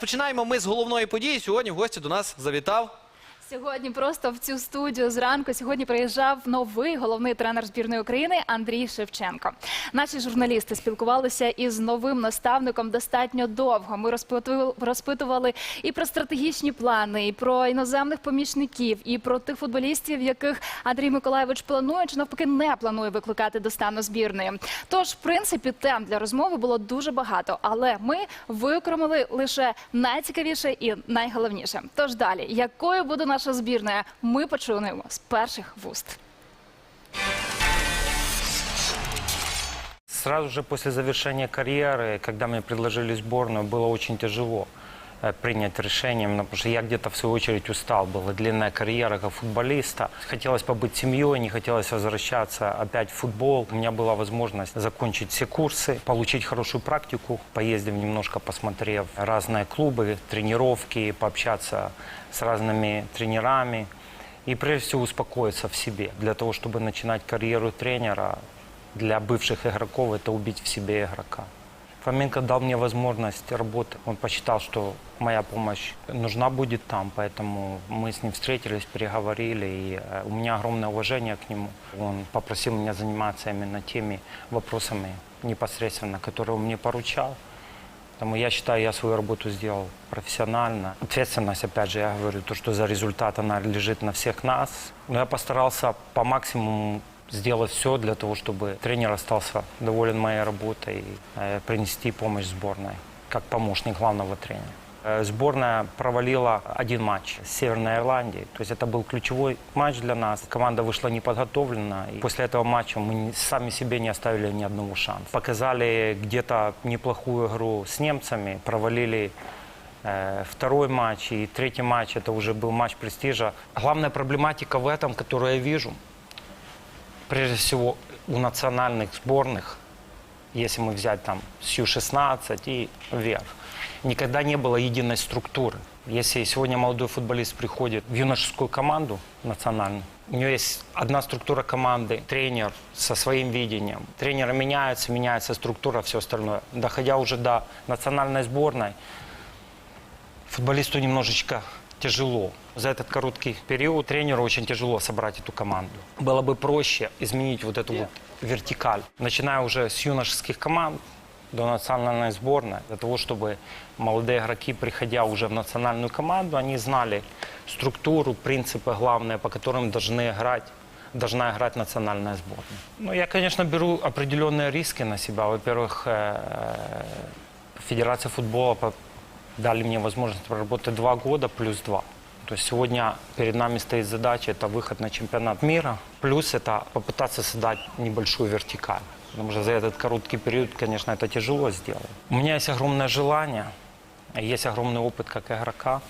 розпочинаємо ми з головної події. Сьогодні в гості до нас завітав. Сьогодні просто в цю студію зранку сьогодні приїжджав новий головний тренер збірної України Андрій Шевченко. Наші журналісти спілкувалися із новим наставником достатньо довго. Ми розпитували, і про стратегічні плани, і про іноземних помічників, і про тих футболістів, яких Андрій Миколаєвич планує чи навпаки не планує викликати до стану збірної. Тож, в принципі, тем для розмови було дуже багато, але ми викремили лише найцікавіше і найголовніше. Тож далі, якою буде наша збірна, ми почуємо з перших вуст. Сразу же после завершения карьеры, когда мне предложили сборную, было очень тяжело принять решение, именно потому что я где-то в свою очередь устал. Была длинная карьера как футболиста. Хотелось побыть семьей, не хотелось возвращаться опять в футбол. У меня была возможность закончить все курсы, получить хорошую практику, поездив немножко, посмотрев разные клубы, тренировки, пообщаться с разными тренерами. И прежде всего успокоиться в себе. Для того, чтобы начинать карьеру тренера, для бывших игроков это убить в себе игрока. Фоменко дал мне возможность работы. Он посчитал, что моя помощь нужна будет там, поэтому мы с ним встретились, переговорили, и э, у меня огромное уважение к нему. Он попросил меня заниматься именно теми вопросами непосредственно, которые он мне поручал. Поэтому я считаю, я свою работу сделал профессионально. Ответственность, опять же, я говорю, то, что за результат, она лежит на всех нас. Но я постарался по максимуму сделать все для того, чтобы тренер остался доволен моей работой и э, принести помощь сборной, как помощник главного тренера. Э, Сборная провалила один матч с Северной Ирландией. То есть это был ключевой матч для нас. Команда вышла неподготовлена. И после этого матча мы сами себе не оставили ни одного шанса. Показали где-то неплохую игру с немцами, провалили э, второй матч и третий матч. Это уже был матч престижа. Главная проблематика в этом, которую я вижу, прежде всего у национальных сборных, если мы взять там с Ю-16 и вверх, никогда не было единой структуры. Если сегодня молодой футболист приходит в юношескую команду национальную, у него есть одна структура команды, тренер со своим видением. Тренеры меняются, меняется структура, все остальное. Доходя уже до национальной сборной, футболисту немножечко тяжело. За этот короткий период тренеру очень тяжело собрать эту команду. Было бы проще изменить вот эту вот вертикаль, начиная уже с юношеских команд до национальной сборной, для того, чтобы молодые игроки, приходя уже в национальную команду, они знали структуру, принципы главные, по которым должны играть должна играть национальная сборная. Ну, я, конечно, беру определенные риски на себя. Во-первых, э, Федерация футбола дали мне возможность проработать два года плюс два. То есть сегодня перед нами стоит задача, это выход на чемпионат мира, плюс это попытаться создать небольшую вертикаль. Потому что за этот короткий период, конечно, это тяжело сделать. У меня есть огромное желание, есть огромный опыт как игрока,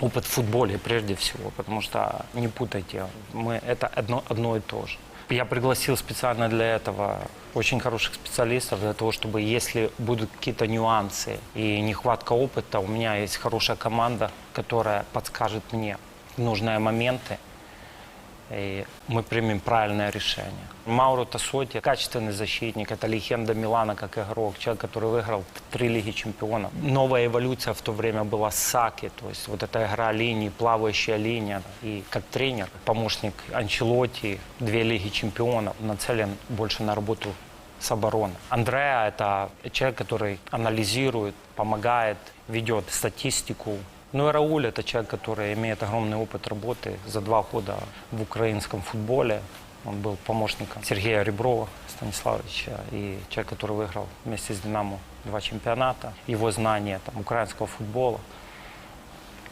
опыт в футболе прежде всего, потому что не путайте, мы, это одно, одно и то же. Я пригласил специально для этого очень хороших специалистов, для того, чтобы если будут какие-то нюансы и нехватка опыта, у меня есть хорошая команда, которая подскажет мне нужные моменты, и мы примем правильное решение. Мауро Тасоти, качественный защитник, это легенда Милана как игрок, человек, который выиграл три Лиги Чемпионов. Новая эволюция в то время была Саки, то есть вот эта игра линий, плавающая линия. И как тренер, помощник Анчелоти, две Лиги Чемпионов, нацелен больше на работу с обороной. Андреа – это человек, который анализирует, помогает, ведет статистику. Ну и Рауль – это человек, который имеет огромный опыт работы за два года в украинском футболе. Он был помощником Сергея Реброва Станиславовича и человек, который выиграл вместе с «Динамо» два чемпионата. Его знание там, украинского футбола,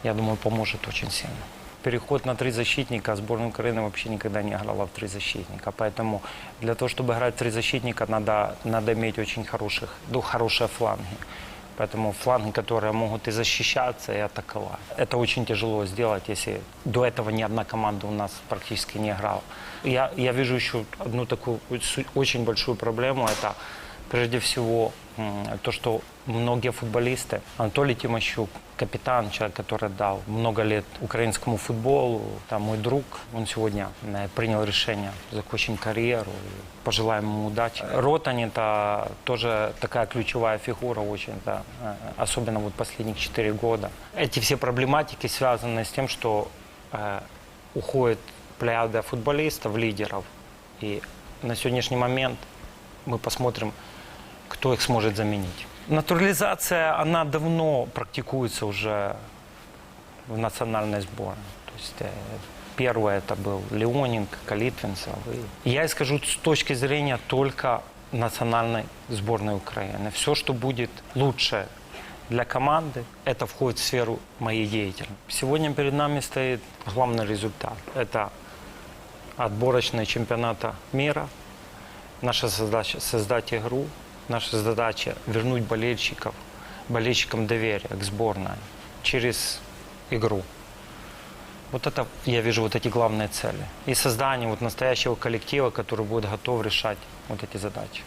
я думаю, поможет очень сильно. Переход на три защитника, сборная Украины вообще никогда не играла в три защитника. Поэтому для того, чтобы играть в три защитника, надо, надо иметь очень хороших, ну, хорошие фланги. Поэтому фланги, которые могут и защищаться, и атаковать. Это очень тяжело сделать, если до этого ни одна команда у нас практически не играла. Я, я вижу еще одну такую очень большую проблему, это Прежде всего, то, что многие футболисты, Анатолий Тимощук, капитан, человек, который дал много лет украинскому футболу, там мой друг, он сегодня э, принял решение закончить карьеру. Пожелаем ему удачи. Ротань – это тоже такая ключевая фигура очень, да, э, особенно вот последних четыре года. Эти все проблематики связаны с тем, что э, уходит плеяда футболистов, лидеров, и на сегодняшний момент мы посмотрим, кто их сможет заменить. Натурализация, она давно практикуется уже в национальной сборной. То есть э, первое это был Леоненко, Калитвинцев. И я скажу с точки зрения только национальной сборной Украины. Все, что будет лучше для команды, это входит в сферу моей деятельности. Сегодня перед нами стоит главный результат. Это отборочные чемпионата мира. Наша задача создать игру, наша задача вернуть болельщиков, болельщикам доверие к сборной через игру. Вот это я вижу вот эти главные цели. И создание вот настоящего коллектива, который будет готов решать вот эти задачи.